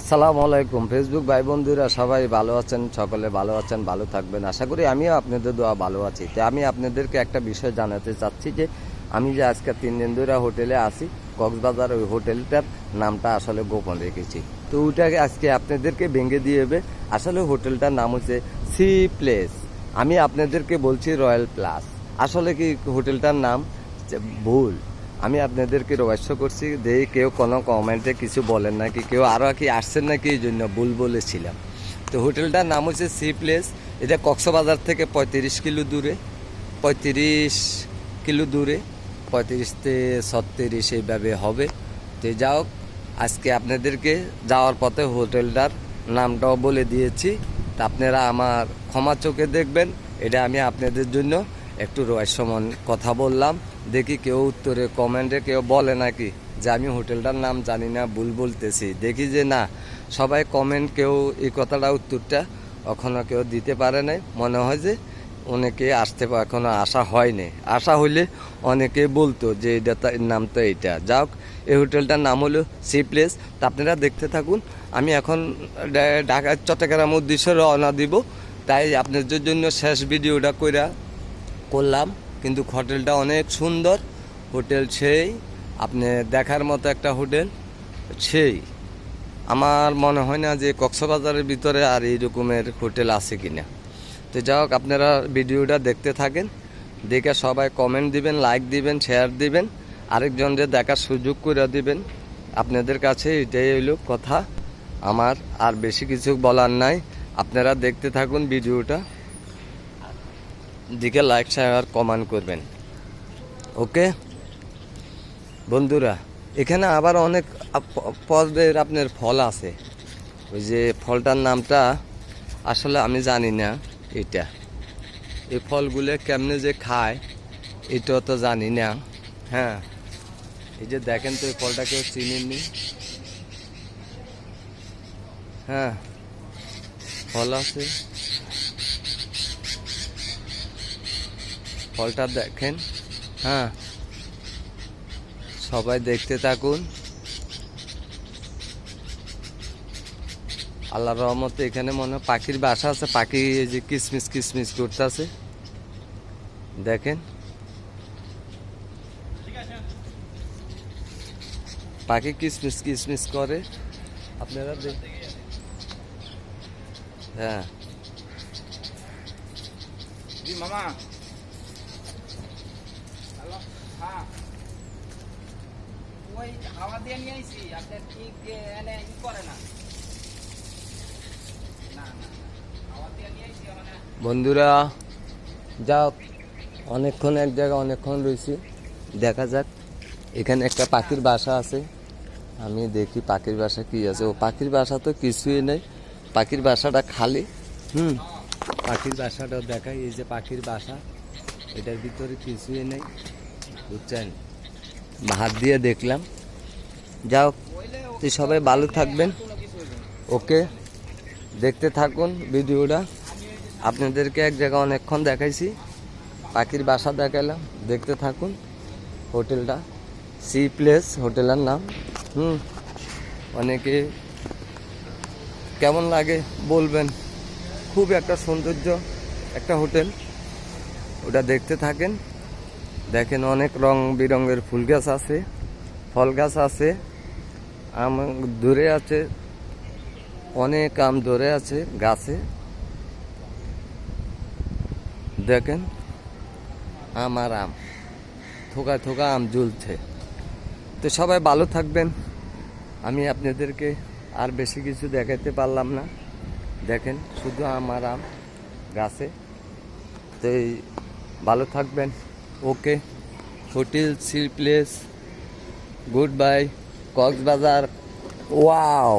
আসসালামু আলাইকুম। ফেসবুক ভাই বন্ধুরা, সবাই ভালো আছেন? সকলে ভালো আছেন, ভালো থাকবেন। আশা করি আমিও আপনাদের দোয়া ভালো আছি। তো আমি আপনাদেরকে একটা বিষয় জানাতে চাচ্ছি যে, আমি যে আজকে তিন দিন ধরে হোটেলে আসি কক্সবাজার ওই হোটেলটার নামটা আসলে গোপন রেখেছি। তো ওইটাকে আজকে আপনাদেরকে ভেঙে দিয়ে হবে আসলে হোটেলটার নাম হচ্ছে সি প্লেস। আমি আপনাদেরকে বলছি রয়্যাল প্লাস। আসলে কি হোটেলটার নাম ভুল? আমি আপনাদেরকে রহস্য করছি, যে কেউ কোনো কমেন্টে কিছু বলেন নাকি, কেউ আরও কি আসছেন নাকি এই জন্য ভুল বলেছিলাম। তো হোটেলটার নাম হচ্ছে সি প্লেস এটা কক্সবাজার থেকে পঁয়ত্রিশ কিলো দূরে, পঁয়ত্রিশ কিলো দূরে, পঁয়ত্রিশ থেকে ছত্রিশ এইভাবে হবে। তো যাও, আজকে আপনাদেরকে যাওয়ার পথে হোটেলটার নামটাও বলে দিয়েছি। তা আপনারা আমার ক্ষমা চোখে দেখবেন, এটা আমি আপনাদের জন্য একটু রহস্যমন কথা বললাম। দেখি কেউ উত্তরে কমেন্টে কেউ বলে নাকি যে আমি হোটেলটার নাম জানি না, ভুল বলতেছি। দেখি যে না, সবাই কমেন্ট কেউ এই কথাটা, উত্তরটা এখনও কেউ দিতে পারে নাই। মনে হয় যে অনেকে আসতে পা- এখনও আসা হয়নি। আসা হইলে অনেকে বলতো যে এটা নাম তো এইটা। যাক এই হোটেলটার নাম হলো সি প্লেস। তা আপনারা দেখতে থাকুন। আমি এখন ঢাকা, চট্টগ্রাম উদ্দেশ্যে রওনা দিব। তাই আপনাদের জন্য শেষ ভিডিওটা কইরা করলাম। কিন্তু হোটেলটা অনেক সুন্দর। হোটেল সেই। আপনি দেখার মতো একটা হোটেল সেই। আমার মনে হয় না যে কক্সবাজারের ভিতরে আর এই রকমের হোটেল আছে কি না তো যাই হোক, আপনারা ভিডিওটা দেখতে থাকেন। দেখে সবাই কমেন্ট দিবেন লাইক দিবেন শেয়ার দিবেন। আরেকজনদের দেখার সুযোগ করে দিবেন। আপনাদের কাছে এটাই হইল কথা। আমার আর বেশি কিছু বলার নাই। আপনারা দেখতে থাকুন ভিডিওটা। দিকে লাইক শেয়ার কমেন্ট করবেন। ওকে বন্ধুরা, এখানে আবার অনেক পদের আপনার ফল আছে। ওই যে ফলটার নামটা আসলে আমি জানি না এটা। এই ফলগুলো কেমনে যে খায়, এটাও তো জানি না। হ্যাঁ? এই যে দেখেন তো এই ফলটা কেউ চিনেননি? হ্যাঁ? ফল আছে। ফলটা দেখেন। হ্যাঁ। সবাই দেখতে থাকুন। আল্লাহর রহমতে এখানে মনে পাখির বাসা আছে। পাখি এই যে কিসমিস কিসমিস করতেছে। দেখেন। পাখি কিসমিস কিসমিস করে। আপনারা হ্যাঁ। মামা। আইছি মানে বন্ধুরা, যাও। অনেকক্ষণ এক জায়গায় অনেকক্ষণ রয়েছি দেখা যাক। এখানে একটা পাখির বাসা আছে। আমি দেখি পাখির বাসা কি আছে। ও পাখির বাসা তো কিছুই নেই। পাখির বাসাটা খালি। হুম। পাখির বাসাটাও দেখাই। এই যে পাখির বাসা, এটার ভিতরে কিছুই নেই। বুঝছেন? হাত দিয়ে দেখলাম। যাও ওইলে তো সবাই ভালো থাকবেন। ওকে? দেখতে থাকুন ভিডিওটা। আপনাদেরকে এক জায়গায় অনেকক্ষণ দেখাইছি। পাখির বাসা দেখালাম। দেখতে থাকুন হোটেলটা। সি প্লেস, হোটেলের নাম। হুম, অনেকে কেমন লাগে বলবেন। খুব একটা সৌন্দর্য একটা হোটেল। ওটা দেখতে থাকেন। দেখেন অনেক রং বেরঙের ফুল গাছ আছে, ফল গাছ আছে, আম দূরে আছে, অনেক আম ধরে আছে গাছে। দেখেন, আম আর আম, থোকা থোকা আম ঝুলছে। তো সবাই ভালো থাকবেন। আমি আপনাদেরকে আর বেশি কিছু দেখাতে পারলাম না। দেখেন, শুধু আমার আম গাছে। তো ভালো থাকবেন। ওকে hotel sea place good bye Cox's Bazar wow